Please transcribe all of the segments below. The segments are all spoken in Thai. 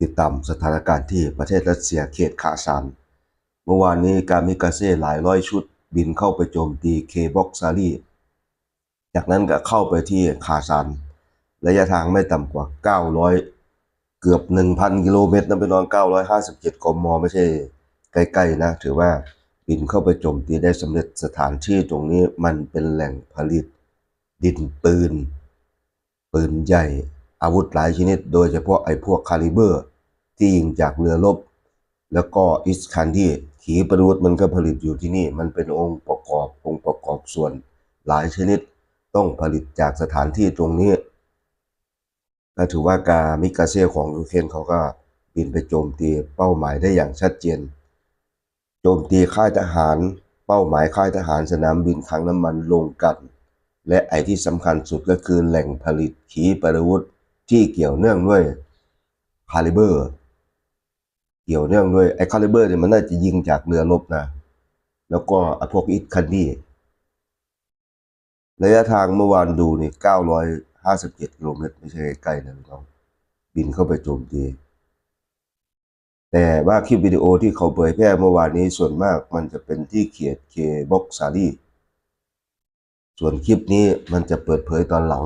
ติดตามสถานการณ์ที่ประเทศรัสเซียเขตคาซาน เมื่อวานนี้การมิกาเซ่หลายร้อยชุด บินเข้าไปโจมตีเคบ็อกซารีจากนั้นก็เข้าไปที่คาซาน ระยะทางไม่ต่ำกว่า 900 เกือบ 1,000 กิโลเมตรนะพี่น้อง957กมไม่ใช่ใกล้ๆนะ ถือว่าบินเข้าไปโจมตีได้สำเร็จสถานที่ตรงนี้มันเป็นแหล่งผลิต ดินปืน ปืนใหญ่ อาวุธหลายชนิด โดยเฉพาะไอ้พวกคาลิเบอร์ ที่ยิงจากเรือรบแล้วก็อิสคันที่ขีปนาวุธมันก็ผลิตอยู่ที่นี่ มันเป็นองค์ประกอบองค์ประกอบส่วนหลายชนิดต้องผลิตจากสถานที่ตรงนี้ก็ถือว่าการมิกาเซ่ของยูเครนเขาก็บินไปโจมตีเป้าหมายได้อย่างชัดเจน โจมตีค่ายทหาร เป้าหมายค่ายทหารสนามบินคลังน้ำมันลงกัน และไอที่สำคัญสุดก็คือแหล่งผลิตขีปนาวุธ ที่เกี่ยวเนื่องด้วยคาลิเบอร์ เกี่ยวเนื่องด้วยไอ้คาลิเบอร์เนี่ยมันน่าจะยิงจากเรือรบนะ แล้วก็ไอ้พวกอิสคันดี้ระยะทางเมื่อวานดูนี่957กิโลเมตรไม่ใช่ใกล้นะพี่น้องบินเข้าไปโจมตีแต่ว่าคลิปวิดีโอที่เขาเผยแพร่เมื่อวานนี้ส่วนมากมันจะเป็นที่เขียดเคบ็อกซารีส่วนคลิปนี้มันจะเปิดเผยตอนหลัง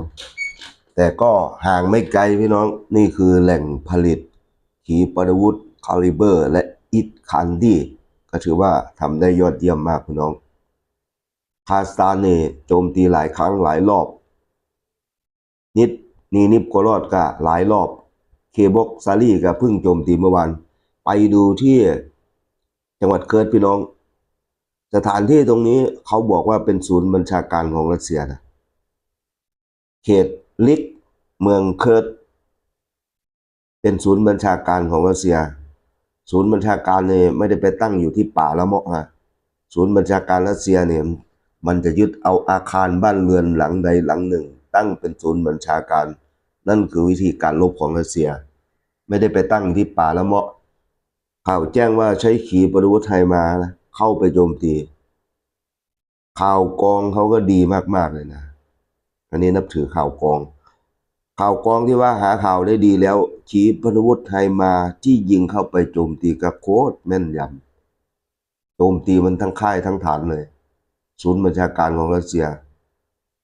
แต่ก็ห่างไม่ไกลพี่น้องนี่คือแหล่งผลิตขีปนาวุธคาลิเบอร์ และอิดคันดี้ก็ถือว่าทำได้ยอดเยี่ยมมากพี่น้อง คาสตานเนี่โจมตีหลายครั้งหลายรอบ นิดนีนิปโกรอดก็หลายรอบ เคบอกซารีก็เพิ่งโจมตีเมื่อวานไปดูที่จังหวัดเคิร์ดพี่น้อง สถานที่ตรงนี้เขาบอกว่าเป็นศูนย์บัญชาการของรัสเซียนะเขต ลิกเมืองเคิร์ดเป็นศูนย์บัญชาการของรัสเซีย ศูนย์บัญชาการเนี่ยไม่ได้ไปตั้งอยู่ที่ป่าละเมาะนะศูนย์บัญชาการรัสเซียเนี่ยมันจะยึดเอาอาคารบ้านเรือนหลังใดหลังหนึ่ง ตั้งเป็นศูนย์บัญชาการ นั่นคือวิธีการลบของรัสเซีย ไม่ได้ไปตั้งที่ป่าละเมาะข่าวแจ้งว่าใช้ขีปนาวุธไทยมานะเข้าไปโจมตีข่าวกองเขาก็ดีมากๆเลยนะ อันนี้นับถือข่าวกอง ข่าวกองที่ว่าหาข่าวได้ดีแล้ว ขีปนาวุธไทยมาที่ยิงเข้าไปโจมตีกับโคตรแม่นยำโจมตีมันทั้งค่ายทั้งฐานเลย ศูนย์บัญชาการของรัสเซีย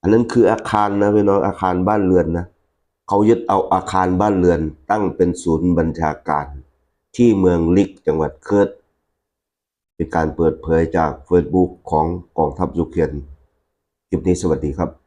อันนั้นคืออาคารนะพี่น้องอาคารบ้านเรือนนะเขายึดเอาอาคารบ้านเรือนตั้งเป็นศูนย์บัญชาการ ที่เมืองลิกจังหวัดเคิร์ดเป็นการเปิดเผยจากเฟซบุ๊กของกองทัพยูเครนคลิปนี้สวัสดีครับ